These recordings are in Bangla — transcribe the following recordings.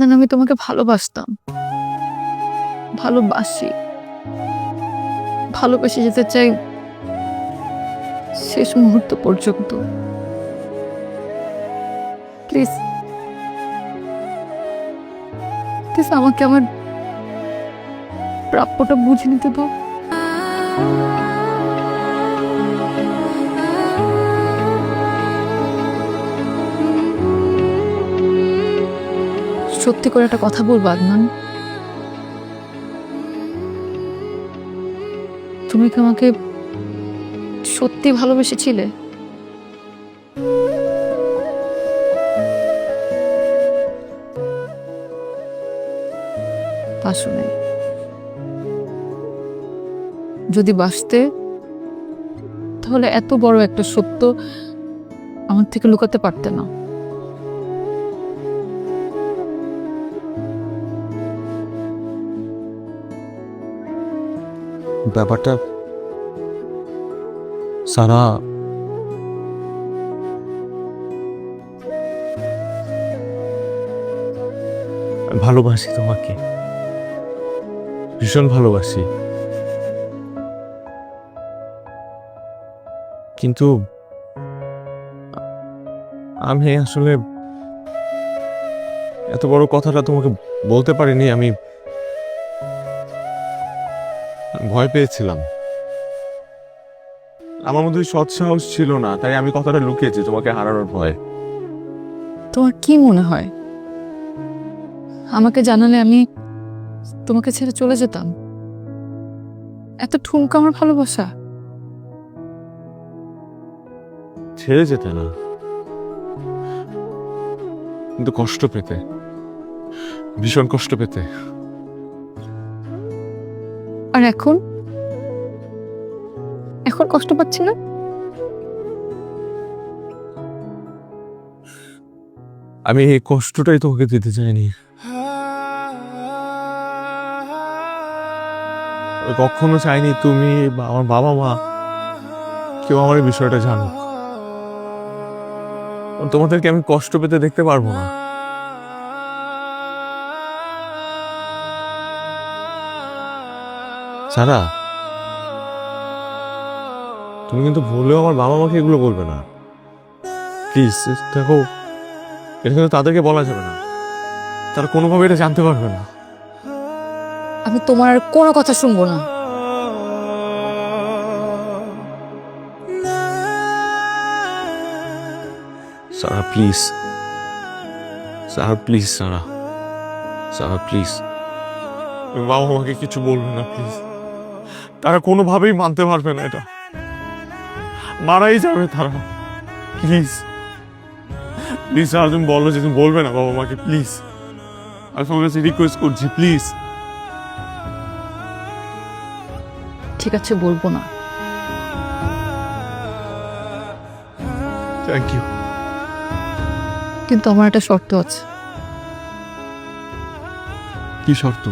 আদান আমি তোমাকে ভালোবাসতাম। ভালোবাসি। ভালোবেসে যেতে চাই শেষ মুহূর্ত পর্যন্ত। প্লিজ। প্লিজ আমাকে আমার প্রাপ্যটা বুঝে নিতে দাও। সত্যি করে একটা কথা বলব, আদনান? তুমি কি আমাকে সত্যি ভালোবেসেছিলে? যদি বাসতে তাহলে এত বড় একটা সত্য আমার থেকে লুকাতে পারতে না। ব্যাপারটা? সারা। ভালোবাসি তোমাকে। ভীষণ ভালোবাসি। কিন্তু আমি আসলে এত বড় কথাটা তোমাকে বলতে পারিনি, আমি ভয় পেয়েছিলাম। আমার মধ্যে সৎ সাহস ছিল না তাই আমি কথাটা লুকিয়েছি তোমাকে হারানোর ভয়। তোমার কি মনে হয়? আমাকে জানালে আমি তোমাকে ছেড়ে চলে যেতাম? এত ঠুমকা আমার ভালোবাসা। ছেড়ে যেতে না। কিন্তু কষ্ট পেতে ভীষণ কষ্ট পেতে। আর এখন? এখন কষ্ট পাচ্ছি না? আমি এই কষ্টটাই তোমাকে দিতে চাইনি। কখনো চাইনি তুমি বা আমার বাবা মা কেউ আমার বিষয়টা জানুক। তোমাদেরকে আমি কষ্ট পেতে দেখতে পারব না। সারা? তুমি কিন্তু ভুলেও আমার বাবা মাকে এগুলো বলবে না। প্লিজ দেখো এটা কিন্তু তাদেরকে বলা যাবে না। তারা কোনোভাবে এটা জানতে পারবে না। আমি তোমার আর কোনো কথা শুনব না। Sara please. Sara please Sara. Sara please. বাবা আমাকে কিছু বলবে না প্লিজ। তারা কোনোভাবেই মানতে পারবে না এটা। মারাই যাবে তারা। প্লিজ প্লিজ সারা তুমি বলো যে তুমি বলবে না বাবা মাকে প্লিজ আমি তোমার কাছে রিকোয়েস্ট করছি প্লিজ ঠিক আছে বলব না। থ্যাংক ইউ কিন্তু আমার একটা শর্ত আছে। কি শর্ত?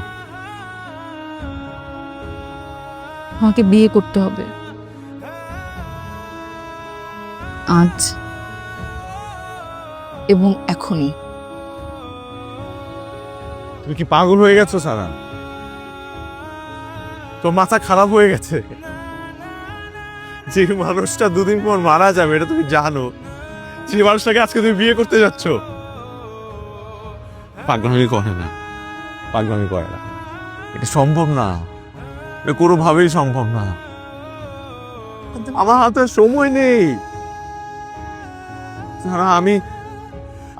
আমাকে বিয়ে করতে হবে। আজ এবং এখনই। তুমি কি পাগল হয়ে গেছো সারা? তোর মাথা খারাপ হয়ে গেছে। যে মানুষটা দুদিন পর মারা যাবে এটা তুমি জানো। যে মানুষটাকে আজকে তুমি বিয়ে করতে যাচ্ছ। পাগলামি করে না। পাগলামি করে না। এটা সম্ভব না। এটা কোনোভাবেই সম্ভব না। আমার হাতে সময় নেই। আমি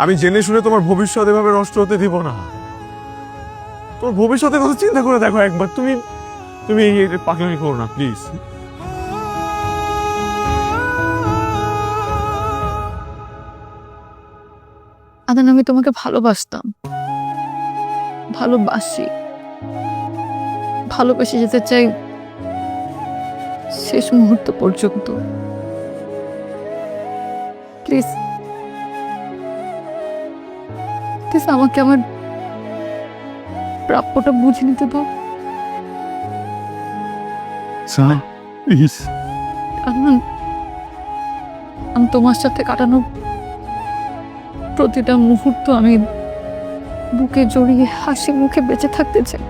আমি জেনে শুনে তোমার ভবিষ্যৎ এভাবে নষ্ট হতে দিব না। তোমার ভবিষ্যতের কথা চিন্তা করে দেখো একবার। তুমি তুমি পাগলামি করো না প্লিজ আদান আমি তোমাকে ভালোবাসতাম। ভালোবাসি। ভালোবেসে যেতে চাই শেষ মুহূর্ত পর্যন্ত। প্লিজ। প্লিজ আমাকে আমার প্রাপ্যটা বুঝে নিতে দাও। প্লিজ। আমি তোমার সাথে কাটানো প্রতিটা মুহূর্ত আমি বুকে জড়িয়ে হাসি মুখে বেঁচে থাকতে চাই।